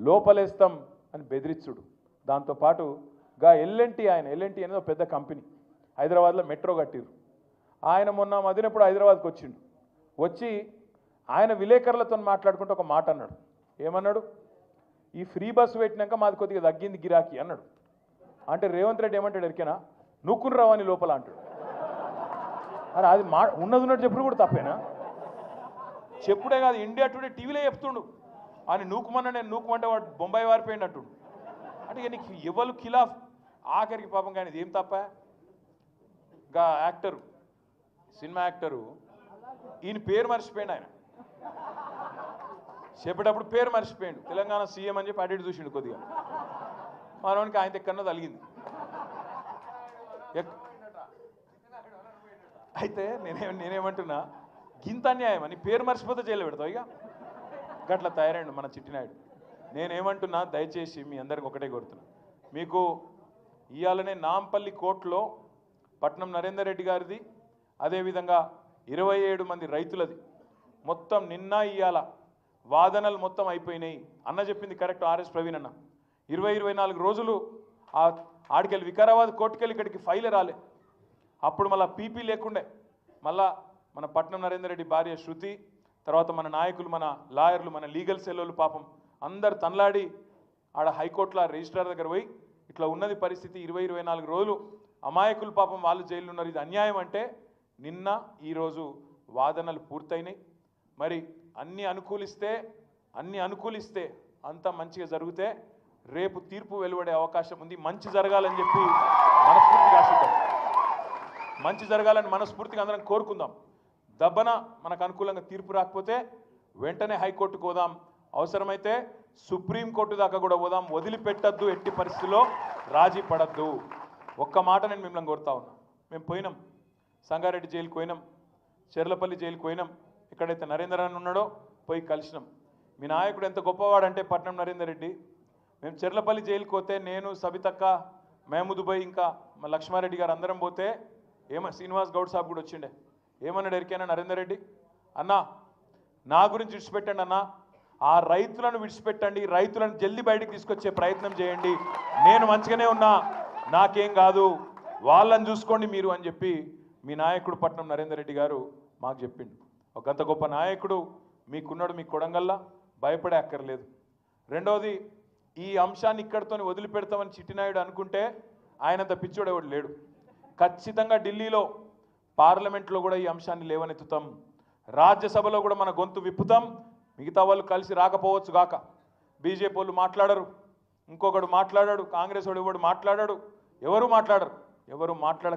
లోపలేస్తాం అని బెదిరించుడు దాంతోపాటు గా ఎల్ఎన్టీ ఆయన ఎల్ఎన్టీ అనేది ఒక పెద్ద కంపెనీ. హైదరాబాద్లో మెట్రో కట్టిరు ఆయన మొన్న మదినప్పుడు హైదరాబాద్కి వచ్చిండు. వచ్చి ఆయన విలేకరులతో మాట్లాడుకుంటూ ఒక మాట అన్నాడు. ఏమన్నాడు? ఈ ఫ్రీ బస్సు పెట్టినాక మాది కొద్దిగా తగ్గింది గిరాకీ అన్నాడు. అంటే రేవంత్ రెడ్డి ఏమంటాడు ఎరికేనా? నుక్కుని రావని లోపల అంటాడు. అరే అది మా ఉన్నది ఉన్నట్టు చెప్పుడు కూడా తప్పేనా? చెప్పుడే కాదు ఇండియా టుడే టీవీలో చెప్తుండు. అని నూకుమన్న నేను నూకుమంటే వాడు బొంబాయి వారిపోయింది అంటే నీకు ఎవరు ఖిలాఫ్ ఆఖరికి పాపం కానీ ఇది ఏం తప్ప? గా యాక్టరు సినిమా యాక్టరు ఈయన పేరు మర్చిపోయాడు ఆయన. చెప్పేటప్పుడు పేరు మర్చిపోయాడు. తెలంగాణ సీఎం అని చెప్పి అటు చూసిండు కొద్దిగా. మనవానికి ఆయన ఎక్కడో తలిగింది ఎక్- అయితే నేనే నేనేమంటున్నా గింత అన్యాయం అని పేరు మర్చిపోతే జైలు పెడతావు ఇక. గట్ల తయారైండు మన చిట్టినాయుడు నేనేమంటున్నా దయచేసి మీ అందరికి ఒకటే కోరుతున్నా. మీకు ఇవాళనే నాంపల్లి కోర్టులో పట్నం నరేందర్ రెడ్డి గారిది అదేవిధంగా ఇరవై ఏడు మంది రైతులది. మొత్తం నిన్న ఇవాళ వాదనలు మొత్తం అయిపోయినాయి. అన్న చెప్పింది కరెక్ట్ ఆర్ఎస్ ప్రవీణ్ అన్న. ఇరవై ఇరవై నాలుగు రోజులు ఆ ఆడికెళ్ళి వికారాబాద్ కోర్టుకెళ్ళి ఇక్కడికి ఫైల్ రాలే. అప్పుడు మళ్ళీ పీపీ లేకుండే. మళ్ళా మన పట్నం నరేందర్ రెడ్డి భార్య శృతి తర్వాత మన నాయకులు మన లాయర్లు మన లీగల్ సెల్లోలు పాపం అందరు తనలాడి ఆడ హైకోర్టులో రిజిస్ట్రార్ దగ్గర పోయి ఇట్లా ఉన్నది పరిస్థితి ఇరవై ఇరవై నాలుగు రోజులు అమాయకులు పాపం వాళ్ళు జైలు ఉన్నారు. ఇది అన్యాయం అంటే నిన్న ఈరోజు వాదనలు పూర్తయినాయి. మరి అన్ని అనుకూలిస్తే అన్ని అనుకూలిస్తే అంతా మంచిగా జరిగితే రేపు తీర్పు వెలువడే అవకాశం ఉంది. మంచి జరగాలని చెప్పి మనస్ఫూర్తిగా ఆశిద్దాం. మంచి జరగాలని మనస్ఫూర్తిగా అందరం కోరుకుందాం. దబ్బన మనకు అనుకూలంగా తీర్పు రాకపోతే వెంటనే హైకోర్టుకు పోదాం. అవసరమైతే సుప్రీంకోర్టు దాకా కూడా పోదాం. వదిలిపెట్టద్దు ఎట్టి పరిస్థితుల్లో రాజీ పడద్దు. ఒక్క మాట నేను మిమ్మల్ని కోరుతా ఉన్నా. మేము పోయినాం. సంగారెడ్డి జైలుకి పోయినాం. చెర్లపల్లి జైలుకి పోయినాం. ఎక్కడైతే నరేంద్ర అని ఉన్నాడో పోయి కలిసినాం. మీ నాయకుడు ఎంత గొప్పవాడంటే పట్నం నరేందర్ రెడ్డి. మేము చెర్లపల్లి జైలుకి పోతే నేను సబితక్క మహమూదుబాయ్ ఇంకా మా లక్ష్మారెడ్డి గారు అందరం పోతే ఏమో శ్రీనివాస్ గౌడ్ సాబ్ కూడా వచ్చిండే. ఏమన్నాడు ఎరికైనా నరేందర్ రెడ్డి? అన్నా నా గురించి విడిచిపెట్టండి అన్నా. ఆ రైతులను విడిచిపెట్టండి రైతులను జల్దీ బయటకు తీసుకొచ్చే ప్రయత్నం చేయండి. నేను మంచిగానే ఉన్నా నాకేం కాదు. వాళ్ళని చూసుకోండి మీరు అని చెప్పి మీ నాయకుడు పట్నం నరేందర్ రెడ్డి గారు మాకు చెప్పిండు. ఒక అంత గొప్ప నాయకుడు మీకున్నాడు మీ కొడంగల్లా భయపడే అక్కర్లేదు. రెండవది ఈ అంశాన్ని ఇక్కడితో వదిలిపెడతామని చిట్టినాయుడు అనుకుంటే ఆయనంత పిచ్చోడు లేడు. ఖచ్చితంగా ఢిల్లీలో పార్లమెంట్లో కూడా ఈ అంశాన్ని లేవనెత్తుతాం. రాజ్యసభలో కూడా మన గొంతు విప్పుతాం. మిగతా వాళ్ళు కలిసి రాకపోవచ్చు గాక. బీజేపీ వాళ్ళు మాట్లాడరు. ఇంకొకడు మాట్లాడాడు కాంగ్రెస్ వాడు ఎవడు మాట్లాడాడు? ఎవరు మాట్లాడరు? ఎవరు మాట్లాడక